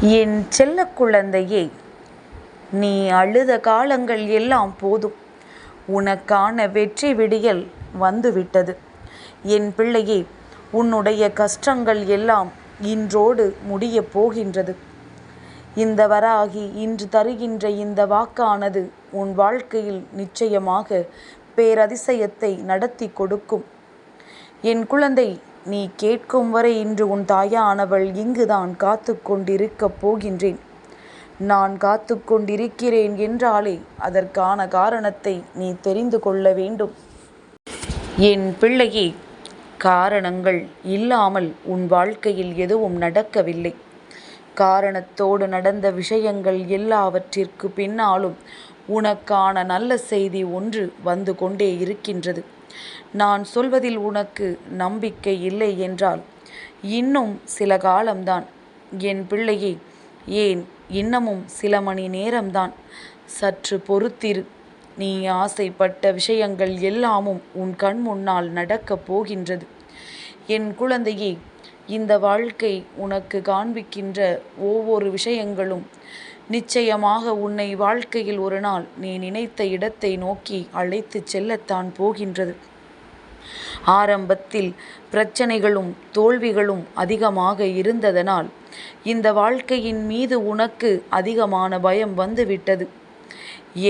என் செல்ல குழந்தையே நீ அழுத காலங்கள் எல்லாம் போதும். உனக்கான வெற்றி விடியல் வந்துவிட்டது. என் பிள்ளையே உன்னுடைய கஷ்டங்கள் எல்லாம் இன்றோடு முடியப் போகின்றது. இந்த வராகி இன்று தருகின்ற இந்த வாக்கானது உன் வாழ்க்கையில் நிச்சயமாக பேரதிசயத்தை நடத்தி கொடுக்கும். என் குழந்தை நீ கேட்கும் வரை இன்று உன் தாயானவள் இங்குதான் காத்து கொண்டிருக்கப் போகின்றேன். நான் காத்து கொண்டிருக்கிறேன் என்றாலே அதற்கான காரணத்தை நீ தெரிந்து கொள்ள வேண்டும். என் பிள்ளையே காரணங்கள் இல்லாமல் உன் வாழ்க்கையில் எதுவும் நடக்கவில்லை. காரணத்தோடு நடந்த விஷயங்கள் எல்லாவற்றிற்கு பின்னாலும் உனக்கான நல்ல செய்தி ஒன்று வந்து கொண்டே இருக்கின்றது. நான் சொல்வதில் உனக்கு நம்பிக்கை இல்லை என்றால் இன்னும் சில காலம்தான். என் பிள்ளையே ஏன் இன்னமும் சில மணி நேரம்தான். சற்று பொறுத்திரு. நீ ஆசைப்பட்ட விஷயங்கள் எல்லாமும் உன் கண் முன்னால் நடக்கப் போகின்றது. என் குழந்தையே இந்த வாழ்க்கை உனக்கு காண்பிக்கின்ற ஒவ்வொரு விஷயங்களும் நிச்சயமாக உன்னை வாழ்க்கையில் ஒரு நாள் நீ நினைத்த இடத்தை நோக்கி அழைத்துச் செல்லத்தான் போகின்றது. ஆரம்பத்தில் பிரச்சனைகளும் தோல்விகளும் அதிகமாக இருந்ததனால் இந்த வாழ்க்கையின் மீது உனக்கு அதிகமான பயம் வந்துவிட்டது.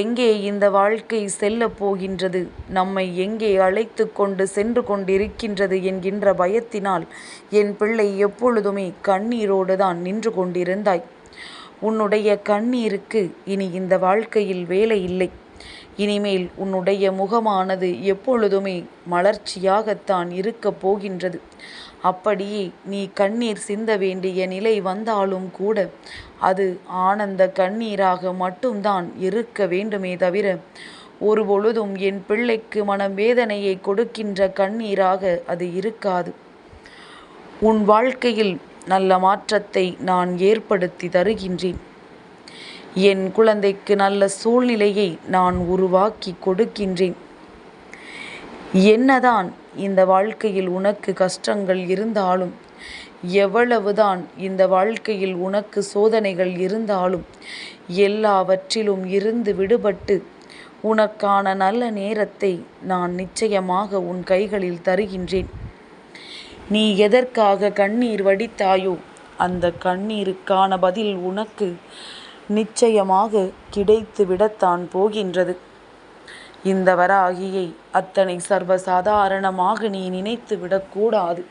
எங்கே இந்த வாழ்க்கை செல்லப் போகின்றது? நம்மை எங்கே அழைத்து கொண்டு சென்று கொண்டிருக்கின்றது என்கின்ற பயத்தினால் என் பிள்ளை எப்பொழுதுமே கண்ணீரோடு தான் நின்று கொண்டிருந்தாய். உன்னுடைய கண்ணீருக்கு இனி இந்த வாழ்க்கையில் வேலை இல்லை. இனிமேல் உன்னுடைய முகமானது எப்பொழுதுமே மலர்ச்சியாகத்தான் இருக்கப் போகின்றது. அப்படியே நீ கண்ணீர் சிந்த வேண்டிய நிலை வந்தாலும் கூட அது ஆனந்த கண்ணீராக மட்டும்தான் இருக்க வேண்டுமே தவிர ஒருபொழுதும் என் பிள்ளைக்கு மனம் வேதனையை கொடுக்கின்ற கண்ணீராக அது இருக்காது. உன் வாழ்க்கையில் நல்ல மாற்றத்தை நான் ஏற்படுத்தி தருகின்றேன். என் குழந்தைக்கு நல்ல சூழ்நிலையை நான் உருவாக்கி கொடுக்கின்றேன். என்னதான் இந்த வாழ்க்கையில் உனக்கு கஷ்டங்கள் இருந்தாலும் எவ்வளவுதான் இந்த வாழ்க்கையில் உனக்கு சோதனைகள் இருந்தாலும் எல்லாவற்றிலும் இருந்து விடுபட்டு உனக்கான நல்ல நேரத்தை நான் நிச்சயமாக உன் கைகளில் தருகின்றேன். நீ எதற்காக கண்ணீர் வடித்தாயோ? அந்த கண்ணீருக்கான பதில் உனக்கு நிச்சயமாக கிடைத்து விடத்தான் போகின்றது. இந்த வராகியை அத்தனை சர்வசாதாரணமாக நீ நினைத்து விடக்கூடாது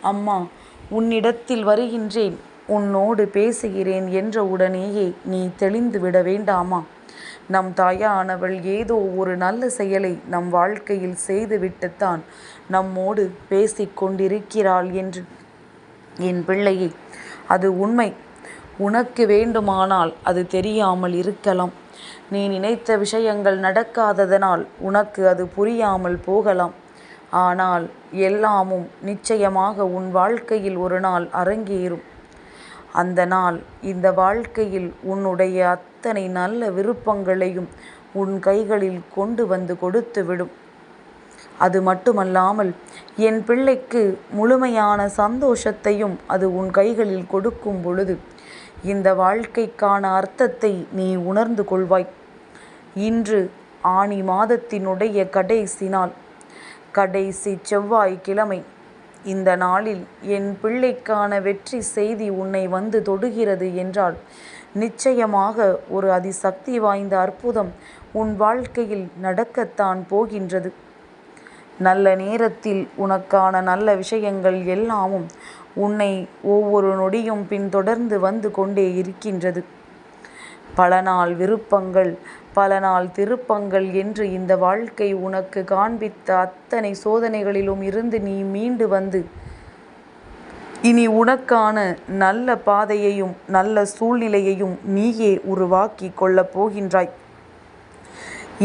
அம்மா உன்னிடத்தில் வருகின்றேன். உன்னோடு பேசுகிறேன் என்ற உடனேயே நீ தெளிந்து விட வேண்டாமா? நம் தாயானவள் ஏதோ ஒரு நல்ல செயலை நம் வாழ்க்கையில் செய்துவிட்டுத்தான் நம்மோடு பேசி கொண்டிருக்கிறாள் என்று. என் பிள்ளையே அது உண்மை. உனக்கு வேண்டுமானால் அது தெரியாமல் இருக்கலாம். நீ நினைத்த விஷயங்கள் நடக்காததனால் உனக்கு அது புரியாமல் போகலாம். ஆனால் எல்லாமும் நிச்சயமாக உன் வாழ்க்கையில் ஒரு நாள் அரங்கேறும். அந்த நாள் இந்த வாழ்க்கையில் உன்னுடைய அத்தனை நல்ல விருப்பங்களையும் உன் கைகளில் கொண்டு வந்து கொடுத்துவிடும். அது மட்டுமல்லாமல் என் பிள்ளைக்கு முழுமையான சந்தோஷத்தையும் அது உன் கைகளில் கொடுக்கும் பொழுது இந்த வாழ்க்கைக்கான அர்த்தத்தை நீ உணர்ந்து கொள்வாய். இன்று ஆனி மாதத்தினுடைய கடைசி நாள். கடைசி செவ்வாய்க்கிழமை இந்த நாளில் என் பிள்ளைக்கான வெற்றி செய்தி உன்னை வந்து தொடுகிறது என்றால் நிச்சயமாக ஒரு அதிசக்தி வாய்ந்த அற்புதம் உன் வாழ்க்கையில் நடக்கத்தான் போகின்றது. நல்ல நேரத்தில் உனக்கான நல்ல விஷயங்கள் எல்லாமும் உன்னை ஒவ்வொரு நொடியும் பின்தொடர்ந்து வந்து கொண்டே இருக்கின்றது. பல நாள் விருப்பங்கள் பல நாள் திருப்பங்கள் என்று இந்த வாழ்க்கை உனக்கு காண்பித்த அத்தனை சோதனைகளிலும் இருந்து நீ மீண்டு வந்து இனி உனக்கான நல்ல பாதையையும் நல்ல சூழ்நிலையையும் நீயே உருவாக்கி கொள்ளப் போகின்றாய்.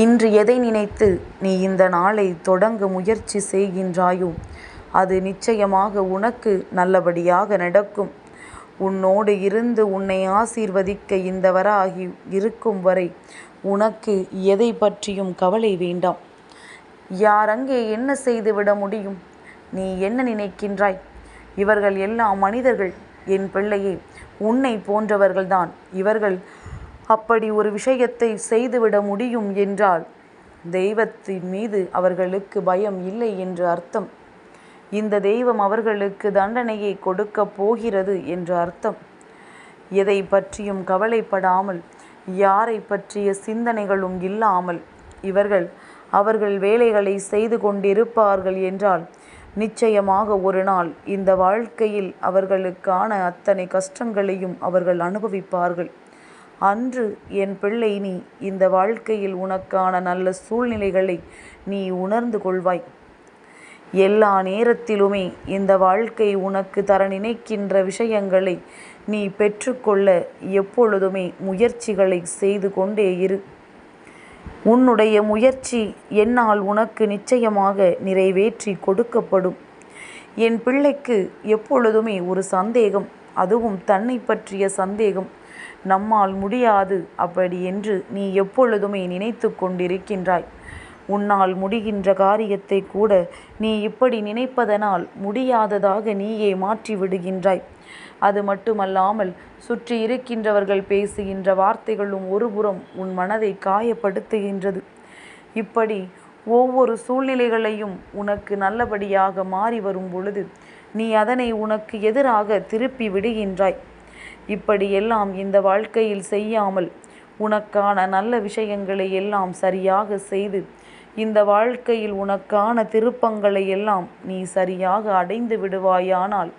இன்று எதை நினைத்து நீ இந்த நாளை தொடங்க முயற்சி செய்கின்றாயோ அது நிச்சயமாக உனக்கு நல்லபடியாக நடக்கும். உன்னோடு இருந்து உன்னை ஆசீர்வதிக்க இந்த வராகி இருக்கும் வரை உனக்கு எதை பற்றியும் கவலை வேண்டாம். யார் அங்கே என்ன செய்துவிட முடியும்? நீ என்ன நினைக்கின்றாய்? இவர்கள் எல்லாம் மனிதர்கள். என் பிள்ளையே உன்னை போன்றவர்கள்தான். இவர்கள் அப்படி ஒரு விஷயத்தை செய்துவிட முடியும் என்றால் தெய்வத்தின் மீது அவர்களுக்கு பயம் இல்லை என்று அர்த்தம். இந்த தெய்வம் அவர்களுக்கு தண்டனையை கொடுக்க போகிறது என்று அர்த்தம். எதை பற்றியும் கவலைப்படாமல் யாரை பற்றிய சிந்தனைகளும் இல்லாமல் இவர்கள் அவர்கள் வேலைகளை செய்து கொண்டிருப்பார்கள் என்றால் நிச்சயமாக ஒரு நாள் இந்த வாழ்க்கையில் அவர்களுக்கான அத்தனை கஷ்டங்களையும் அவர்கள் அனுபவிப்பார்கள். அன்று என் பிள்ளை நீ இந்த வாழ்க்கையில் உனக்கான நல்ல சூழ்நிலைகளை நீ உணர்ந்து கொள்வாய். எல்லா நேரத்திலுமே இந்த வாழ்க்கை உனக்கு தர நினைக்கின்ற விஷயங்களை நீ பெற்றுக்கொள்ள எப்பொழுதுமே முயற்சிகளை செய்து கொண்டே இரு. உன்னுடைய முயற்சி என்னால் உனக்கு நிச்சயமாக நிறைவேற்றி கொடுக்கப்படும். என் பிள்ளைக்கு எப்பொழுதுமே ஒரு சந்தேகம் அதுவும் தன்னை பற்றிய சந்தேகம் நம்மால் முடியாது அப்படி என்று நீ எப்பொழுதுமே நினைத்து கொண்டிருக்கின்றாய். உன்னால் முடிகின்ற காரியத்தை கூட நீ இப்படி நினைப்பதனால் முடியாததாக நீயே மாற்றி விடுகின்றாய். அது மட்டுமல்லாமல் சுற்றி இருக்கின்றவர்கள் பேசுகின்ற வார்த்தைகளும் ஒருபுறம் உன் மனதை காயப்படுத்துகின்றது. இப்படி ஒவ்வொரு சூழ்நிலைகளையும் உனக்கு நல்லபடியாக மாறி வரும் பொழுது நீ அதனை உனக்கு எதிராக திருப்பி விடுகின்றாய். இப்படியெல்லாம் இந்த வாழ்க்கையில் செய்யாமல் உனக்கான நல்ல விஷயங்களை எல்லாம் சரியாக செய்து இந்த வாழ்க்கையில் உனக்கான திருப்பங்களை எல்லாம் நீ சரியாக அடைந்து விடுவாயானால்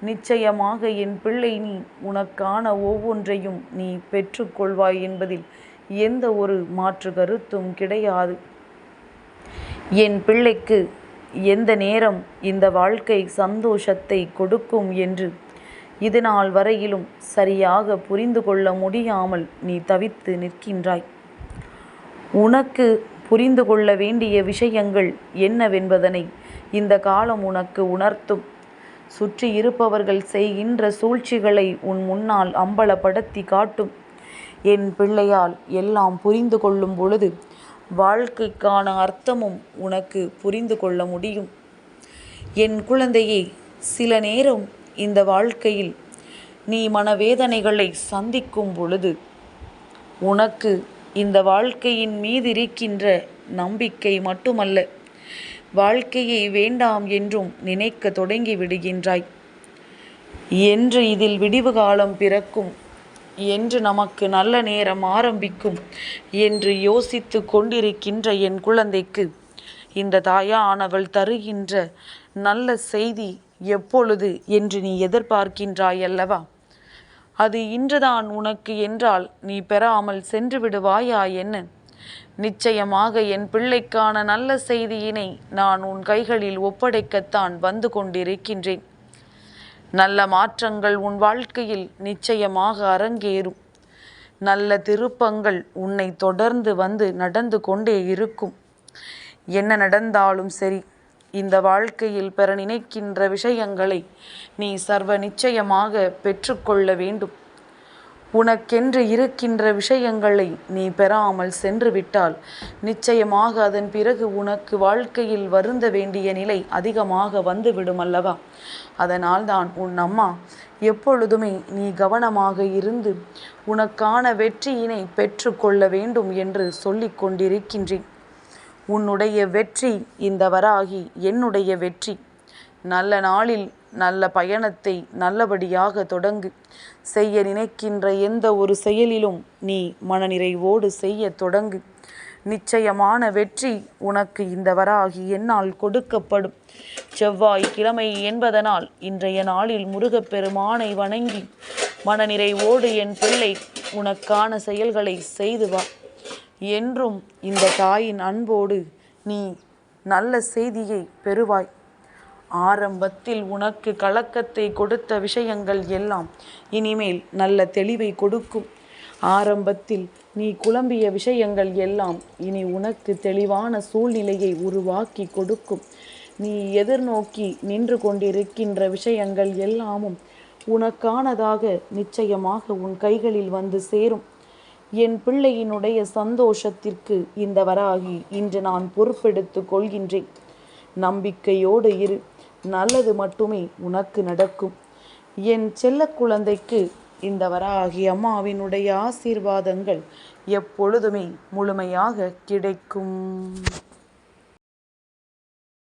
நிச்சயமாக என் பிள்ளை நீ உனக்கான ஒவ்வொன்றையும் நீ பெற்றுக்கொள்வாய் என்பதில் எந்த ஒரு மாற்று கருத்தும் கிடையாது. என் பிள்ளைக்கு எந்த நேரம் இந்த வாழ்க்கை சந்தோஷத்தை கொடுக்கும் என்று இது நாள் வரையிலும் சரியாக புரிந்து கொள்ள முடியாமல் நீ தவித்து நிற்கின்றாய். உனக்கு புரிந்து கொள்ள வேண்டிய விஷயங்கள் என்னவென்பதனை இந்த காலம் உனக்கு உணர்த்தும். சுற்றி இருப்பவர்கள் செய்கின்ற சூழ்ச்சிகளை உன் முன்னால் அம்பலப்படுத்தி காட்டும். என் பிள்ளையால் எல்லாம் புரிந்து கொள்ளும் பொழுது வாழ்க்கைக்கான அர்த்தமும் உனக்கு புரிந்து கொள்ள முடியும். என் குழந்தையே சில நேரம் இந்த வாழ்க்கையில் நீ மனவேதனைகளை சந்திக்கும் பொழுது உனக்கு இந்த வாழ்க்கையின் மீது இருக்கின்ற நம்பிக்கை மட்டுமல்ல வாழ்க்கையை வேண்டாம் என்றும் நினைக்க தொடங்கி விடுகின்றாய். என்று இதில் விடிவு காலம் பிறக்கும் என்று நமக்கு நல்ல நேரம் ஆரம்பிக்கும் என்று யோசித்து கொண்டிருக்கின்ற என் குழந்தைக்கு இந்த தாயானவள் தருகின்ற நல்ல செய்தி எப்பொழுது என்று நீ எதிர்பார்க்கின்றாய் அல்லவா? அது இன்றுதான் உனக்கு என்றால் நீ பெறாமல் சென்று விடுவாயா என்ன? நிச்சயமாக என் பிள்ளைக்கான நல்ல செய்தியினை நான் உன் கைகளில் ஒப்படைக்கத்தான் வந்து கொண்டிருக்கின்றேன். நல்ல மாற்றங்கள் உன் வாழ்க்கையில் நிச்சயமாக அரங்கேறும். நல்ல திருப்பங்கள் உன்னை தொடர்ந்து வந்து நடந்து கொண்டே இருக்கும். என்ன நடந்தாலும் சரி இந்த வாழ்க்கையில் பெற நினைக்கின்ற விஷயங்களை நீ சர்வ நிச்சயமாக பெற்றுக்கொள்ள வேண்டும். உனக்கென்று இருக்கின்ற விஷயங்களை நீ பெறாமல் சென்று விட்டால் நிச்சயமாக அதன் பிறகு உனக்கு வாழ்க்கையில் வருந்த வேண்டிய நிலை அதிகமாக வந்துவிடும் அல்லவா? அதனால்தான் உன் அம்மா எப்பொழுதுமே நீ கவனமாக இருந்து உனக்கான வெற்றியினை பெற்றுக்கொள்ள வேண்டும் என்று சொல்லிக் கொண்டிருக்கின்றேன். உன்னுடைய வெற்றி இந்த வராகி என்னுடைய வெற்றி. நல்ல நாளில் நல்ல பயணத்தை நல்லபடியாக தொடங்கு. செய்ய நினைக்கின்ற எந்த ஒரு செயலிலும் நீ மனநிறைவோடு செய்ய தொடங்கு. நிச்சயமான வெற்றி உனக்கு இந்த வராகி என்னால் கொடுக்கப்படும். செவ்வாய் கிழமை என்பதனால் இன்றைய நாளில் முருகப்பெருமானை வணங்கி மனநிறைவோடு என் பிள்ளை உனக்கான செயல்களை செய்து வா. என்றும் இந்த தாயின் அன்போடு நீ நல்ல செய்தியை பெறுவாய். ஆரம்பத்தில் உனக்கு கலக்கத்தை கொடுத்த விஷயங்கள் எல்லாம் இனிமேல் நல்ல தெளிவை கொடுக்கும். ஆரம்பத்தில் நீ குழம்பிய விஷயங்கள் எல்லாம் இனி உனக்கு தெளிவான சூழ்நிலையை உருவாக்கி கொடுக்கும். நீ எதிர்நோக்கி நின்று கொண்டிருக்கின்ற விஷயங்கள் எல்லாமும் உனக்கானதாக நிச்சயமாக உன் கைகளில் வந்து சேரும். என் பிள்ளையினுடைய சந்தோஷத்திற்கு இந்த வராகி இன்று நான் பொறுப்பெடுத்து கொள்கின்றேன். நம்பிக்கையோடு இரு நல்லது மட்டுமே உனக்கு நடக்கும். என் செல்ல குழந்தைக்கு இந்த வராகி அம்மாவினுடைய ஆசீர்வாதங்கள் எப்பொழுதுமே முழுமையாக கிடைக்கும்.